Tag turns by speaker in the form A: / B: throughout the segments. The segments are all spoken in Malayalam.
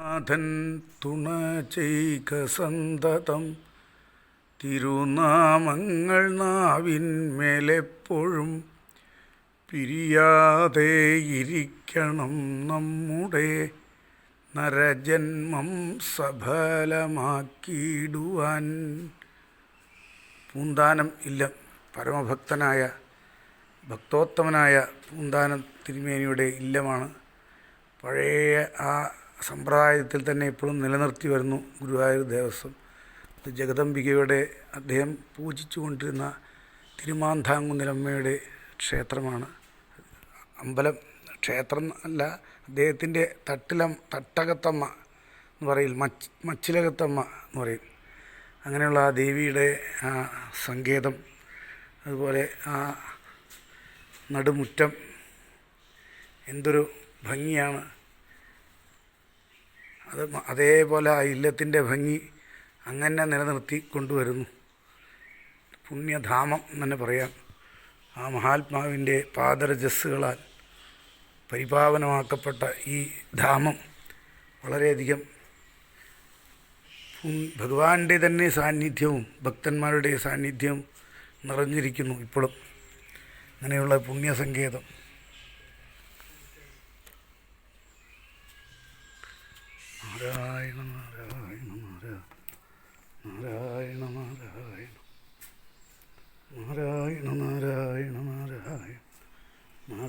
A: നാഥൻ തുണ ചെയ്ക സന്തതം. തിരുനാമങ്ങൾ നാവിന്മേലെപ്പോഴും പിരിയാതെ ഇരിക്കണം നമ്മുടെ നരജന്മം സഫലമാക്കിയിടുവാൻ. പൂന്താനം ഇല്ല. പരമഭക്തനായ ഭക്തോത്തമനായ പൂന്താനം തിരുമേനിയുടെ ഇല്ലമാണ്. പഴയ ആ സമ്പ്രദായത്തിൽ തന്നെ ഇപ്പോഴും നിലനിർത്തി വരുന്നു ഗുരുവായൂർ ദേവസ്വം. ജഗദംബികയുടെ അദ്ദേഹം പൂജിച്ചുകൊണ്ടിരുന്ന തിരുമാന്താങ്കുന്നിലമ്മയുടെ ക്ഷേത്രമാണ്. അമ്പലം ക്ഷേത്രം അല്ല അദ്ദേഹത്തിന്റെ തട്ടിലം തട്ടകത്തമ്മ എന്ന് പറയും മച്ച് മച്ചിലകത്തമ്മ എന്ന് പറയും. അങ്ങനെയുള്ള ആ ദേവിയുടെ ആ സങ്കേതം അതുപോലെ ആ നടുമുറ്റം എന്തൊരു ഭംഗിയാണ്. അത് അതേപോലെ ആ ഇല്ലത്തിന്റെ ഭംഗി അങ്ങനെ നിലനിർത്തി കൊണ്ടുവരുന്നു. പുണ്യധാമം എന്നെ പറയാം. ആ മഹാത്മാവിന്റെ പാദരജസ്സുകളാൽ പരിപാവനമാക്കപ്പെട്ട ഈ ധാമം വളരെയധികം ഭഗവാന്റെ തന്നെ സാന്നിധ്യവും ഭക്തന്മാരുടെ സാന്നിധ്യവും നിറഞ്ഞിരിക്കുന്നു ഇപ്പോഴും. അങ്ങനെയുള്ള പുണ്യസങ്കേതം നാരായണ നാരായണ നാരായണ നാരായണ നാരായണ നാരായണ നാരായണ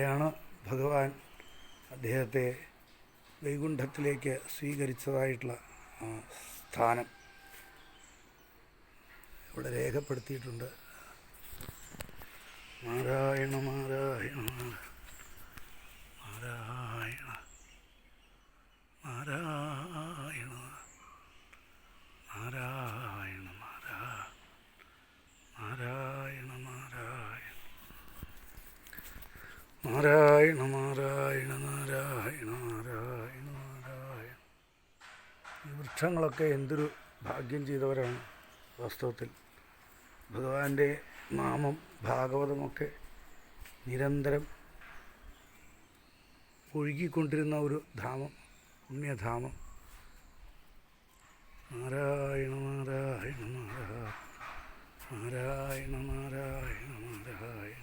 A: ഇവിടെയാണ് ഭഗവാൻ അദ്ദേഹത്തെ വൈകുണ്ഠത്തിലേക്ക് സ്വീകരിച്ചതായിട്ടുള്ള സ്ഥാനം. ഇവിടെ രേഖപ്പെടുത്തിയിട്ടുണ്ട്. നാരായണ നാരായണ നാരായണ നാരായണ നാരായണ നാരായണ നാരായണ നാരായണ നാരായണ നാരായണ നാരായണ നാരായണ. ഈ വൃക്ഷങ്ങളൊക്കെ എന്തൊരു ഭാഗ്യം ചെയ്തവരാണ് വാസ്തവത്തിൽ. ഭഗവാന്റെ നാമം ഭാഗവതമൊക്കെ നിരന്തരം ഒഴുകിക്കൊണ്ടിരുന്ന ഒരു ധാമം പുണ്യധാമം നാരായണ നാരായണ നാരായണ നാരായണ നാരായണ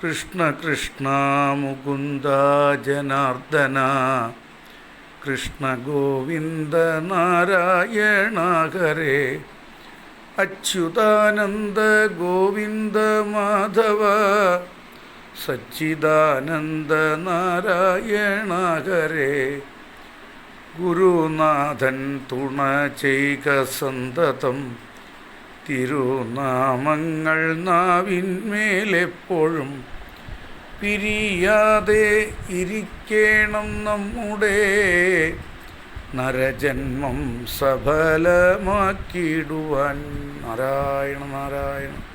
A: കൃഷ്ണ കൃഷ്ണ മുകുന്ദ ജനാർദ്ദന കൃഷ്ണ ഗോവിന്ദ നാരായണ ഹരേ അച്യുതാനന്ദ ഗോവിന്ദ മാധവ സച്ചിദാനന്ദ നാരായണ ഹരേ ഗുരുനാഥൻ തുണ ചെയ്ക സന്തതം തിരുനാമങ്ങൾ നാവിന്മേലെപ്പോഴും പിരിയാതെ ഇരിക്കണം നമ്മുടെ നരജന്മം സഫലമാക്കിയിടുവാൻ. നാരായണ നാരായണ.